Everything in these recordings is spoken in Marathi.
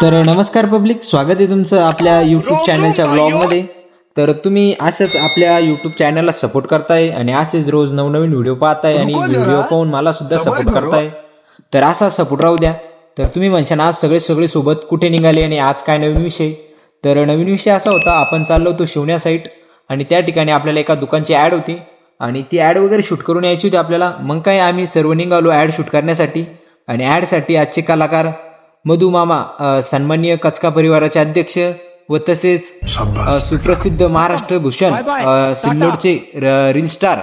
तर नमस्कार पब्लिक स्वागत आहे तुमचं आपल्या यूट्यूब चॅनलच्या ब्लॉगमध्ये तर तुम्ही असंच आपल्या यूट्यूब चॅनलला सपोर्ट करताय आणि असेच रोज नवनवीन व्हिडिओ पाहताय आणि. व्हिडिओ पाहून मला सुद्धा सपोर्ट करो. करताय. तर असा सपोर्ट राहू द्या. तर तुम्ही म्हणशाल आज सगळे सगळे सोबत कुठे निघाले आणि आज काय नवीन विषय? तर नवीन विषय असा होता आपण चाललो होतो शिवण्या साईट आणि त्या ठिकाणी आपल्याला एका दुकानची ॲड होती. आणि ती ॲड वगैरे शूट करून यायची होती आपल्याला. मग काय आम्ही सर्व निघालो ॲड शूट करण्यासाठी. आणि ॲडसाठी आजचे कलाकार मधु मामा अ, सन्माननीय कचका परिवाराचे अध्यक्ष व तसेच सुप्रसिद्ध महाराष्ट्र भूषण सिल्लोडचे र- रील स्टार.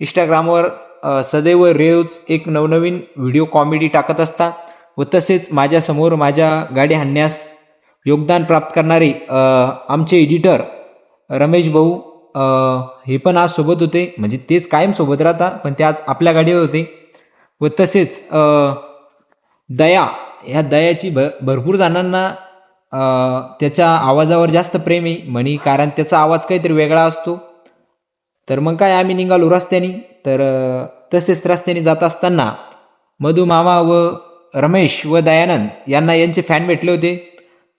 इंस्टाग्रामवर सदैव रेवज एक नवनवीन व्हिडिओ कॉमेडी टाकत असता व तसेच माझ्यासमोर माझ्या गाडी हाणण्यास योगदान प्राप्त करणारे आमचे एडिटर रमेश भाऊ हे पण आज सोबत होते. म्हणजे तेच कायम सोबत राहता पण ते आज आपल्या गाडीवर होते. व तसेच दया ह्या दयाची भ भरपूर जणांना त्याच्या आवाजावर जास्त प्रेम आहे. म्हणी कारण त्याचा आवाज काहीतरी वेगळा असतो. तर मग काय आम्ही निघालो रस्त्याने. तर तसेच रस्त्याने जात असताना मधु मामा व रमेश व दयानंद यांना यांचे फॅन भेटले होते.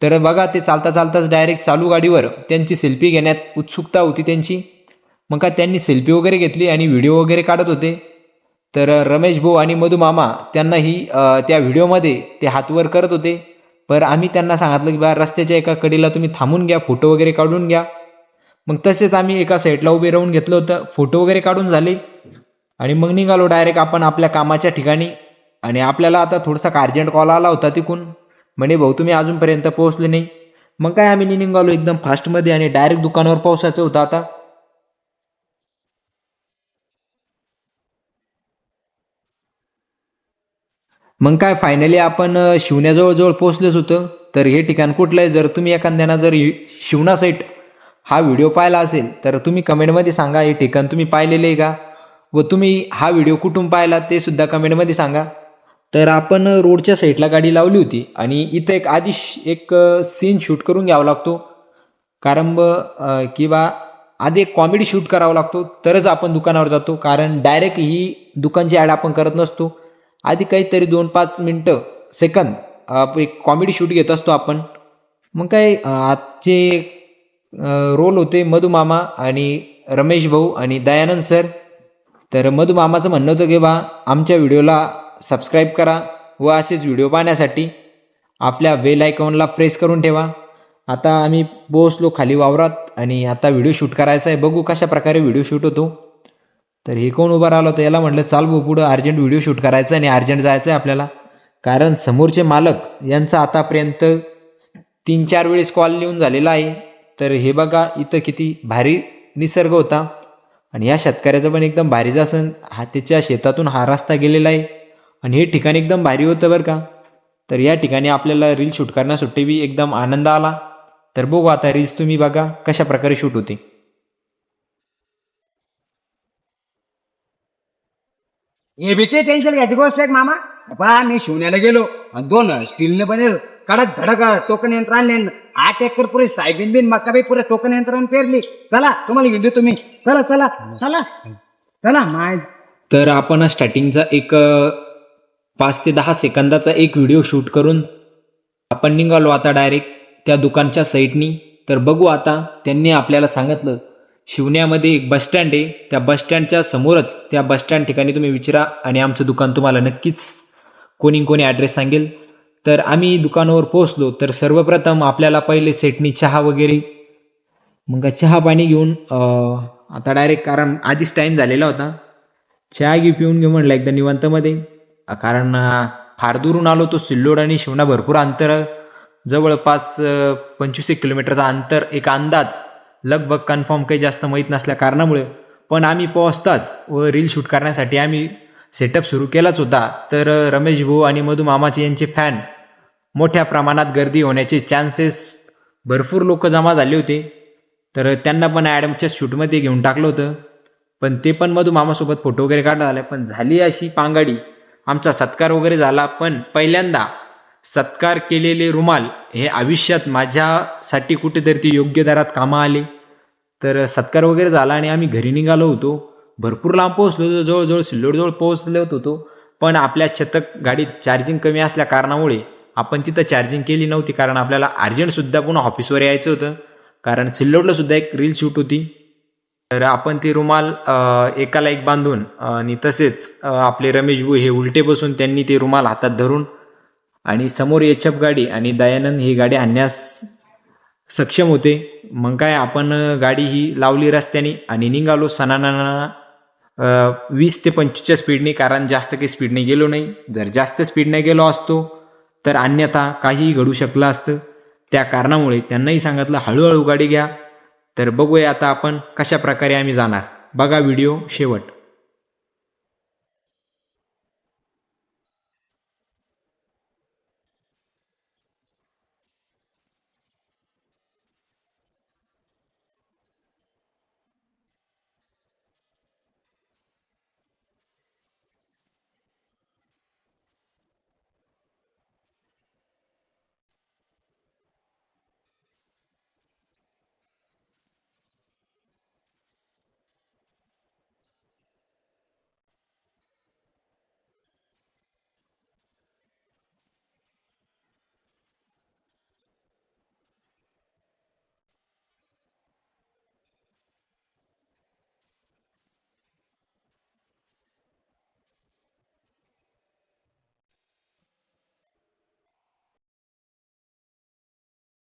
तर बघा ते चालता चालताच डायरेक्ट चालू गाडीवर त्यांची सेल्फी घेण्यात उत्सुकता होती त्यांची. मग काय त्यांनी सेल्फी वगैरे घेतली आणि व्हिडिओ वगैरे काढत होते. तर रमेश भाऊ आणि मधुमामा त्यांनाही त्या व्हिडिओमध्ये ते हातवर करत होते. पर आम्ही त्यांना सांगितलं की बा रस्त्याच्या एका कडेला तुम्ही थांबून घ्या फोटो वगैरे काढून घ्या. मग तसेच आम्ही एका साईडला उभे राहून घेतलं होतं फोटो वगैरे काढून झाले. आणि मग निघालो डायरेक्ट आपण आपल्या कामाच्या ठिकाणी. आणि आपल्याला आता थोडासा अर्जंट कॉल आला होता तिकून. म्हणे भाऊ तुम्ही अजूनपर्यंत पोहोचले नाही. मग काय आम्ही निघालो एकदम फास्टमध्ये आणि डायरेक्ट दुकानावर पोहोचायचं होतं आता. मग काय फायनली आपण शिवण्याजवळजवळ शिवण्याजवळ होतं. तर हे ठिकाण कुठलं आहे? जर तुम्ही एखाद्यानं जर शिवना साईट हा व्हिडिओ पाहिला असेल तर तुम्ही कमेंटमध्ये सांगा हे ठिकाण तुम्ही पाहिलेलं आहे का? व तुम्ही हा व्हिडिओ कुठून पाहिला ते सुद्धा कमेंटमध्ये सांगा. तर आपण रोडच्या साईडला गाडी लावली होती आणि इथं एक आधी श- एक सीन शूट करून घ्यावा लागतो. कारण किंवा आधी एक कॉमेडी शूट करावा लागतो तरच आपण दुकानावर जातो. कारण डायरेक्ट ही दुकानची ॲड आपण करत नसतो. आधी काहीतरी दोन पाच मिनटं सेकंद एक कॉमेडी शूट घेत असतो आपण. मग काय आजचे रोल होते मधुमामा आणि रमेश भाऊ आणि दयानंद सर. तर मधुमामाचं म्हणणं होतं की बा आमच्या व्हिडिओला सबस्क्राईब करा व असेच व्हिडिओ पाहण्यासाठी आपल्या बेल आयकॉनला प्रेस करून ठेवा. आता आम्ही पोहोचलो खाली वावरात आणि आता व्हिडिओ शूट करायचा आहे. बघू कशा प्रकारे व्हिडिओ शूट होतो. तर हे कोण उभं राहिलं होतं? याला म्हटलं चाल भाऊ पुढं अर्जंट व्हिडिओ शूट करायचा आहे आणि अर्जंट जायचं आहे आपल्याला. कारण समोरचे मालक यांचा आतापर्यंत तीन चार वेळेस कॉल लिहून झालेला आहे. तर हे बघा इथं किती भारी निसर्ग होता. आणि या शेतकऱ्याचं पण एकदम भारीच असन हा त्याच्या शेतातून हा रस्ता गेलेला आहे. आणि हे ठिकाण एकदम भारी होतं बरं का. तर या ठिकाणी आपल्याला रील शूट करण्यासाठी बी एकदम आनंद आला. तर बघू आता रील्स तुम्ही बघा कशा प्रकारे शूट होते. हे भीती टेन्शन घ्यायची गोष्ट आहे मामा? बा मी शिवण्याला गेलो आणि दोन स्टीलने बनेल कडक धडक टोकन यंत्र आणले आठ एकर पुरे सायबीन बिन मका बी पुरे टोकन यंत्राने पेरली चला तुम्हाला घेऊन देऊ तुम्ही। चला चला चला। चला माय। तर आपण स्टार्टिंगचा एक पाच ते दहा सेकंदाचा एक व्हिडिओ शूट करून आपण निघालो आता डायरेक्ट त्या दुकानच्या साईटनी तर बघू आता त्यांनी आपल्याला सांगितलं शिवण्यामध्ये एक बसस्टँड आहे. त्या बसस्टँडच्या समोरच त्या बसस्टँड ठिकाणी तुम्ही विचारा आणि आमचं दुकान तुम्हाला नक्कीच कोणी कोणी ॲड्रेस सांगेल. तर आम्ही दुकानावर पोहोचलो तर सर्वप्रथम आपल्याला पहिले सेटनी चहा वगैरे. मग चहा पाणी घेऊन आता डायरेक्ट कारण आधीच टाईम झालेला होता. चहा घेऊ पिऊन घेऊ म्हणलं एकदा निवांतमध्ये. कारण फार दूरून आलो तो सिल्लोड आणि शिवणा भरपूर अंतर जवळपास पंचवीस एक किलोमीटरचा अंतर एक अंदाज. लगभग कन्फर्म काही जास्त माहीत नसल्या कारणामुळे. पण आम्ही पोहोचताच व रील शूट करण्यासाठी आम्ही सेटअप सुरू केलाच होता. तर रमेश भाऊ आणि मधू मामाचे यांचे फॅन मोठ्या प्रमाणात गर्दी होण्याचे चान्सेस भरपूर लोक जमा झाले होते. तर त्यांना पण ॲडमच्या शूटमध्ये घेऊन टाकलं होतं. पण ते पण मधू मामासोबत फोटो वगैरे काढण्यात आले. पण झाली अशी पांगाडी. आमचा सत्कार वगैरे झाला. पण पहिल्यांदा सत्कार केलेले रुमाल हे आयुष्यात माझ्यासाठी कुठेतरी ते योग्य दरात कामं आले तर सत्कार वगैरे झाला आणि आम्ही घरी निघालो होतो. भरपूर लांब पोहोचलो होतो जवळजवळ सिल्लोडजवळ पोहोचलो होतो. पण आपल्या छतक गाडीत चार्जिंग कमी असल्या कारणामुळे आपण तिथं चार्जिंग केली नव्हती कारण आपल्याला अर्जंटसुद्धा पुन्हा ऑफिसवर यायचं होतं. कारण सिल्लोडला सुद्धा एक रील शूट होती. तर आपण ती रुमाल एकाला एक बांधून आणि तसेच आपले रमेश भाऊ हे उलटे बसून त्यांनी ते रुमाल हातात धरून आणि समोर एचअप गाडी आणि दयानंद ही गाडी आणण्यास सक्षम होते. मग काय आपण गाडी ही लावली रस्त्याने आणि निघालो सणाना वीस ते पंचवीसच्या स्पीडने कारण जास्त काही स्पीडने गेलो नाही. जर जास्त स्पीडने गेलो असतो तर अन्यथा काहीही घडू शकलं असतं. त्या कारणामुळे त्यांनाही सांगितलं हळूहळू गाडी घ्या. तर बघूया आता आपण कशा प्रकारे आम्ही जाणार. बघा व्हिडिओ शेवट.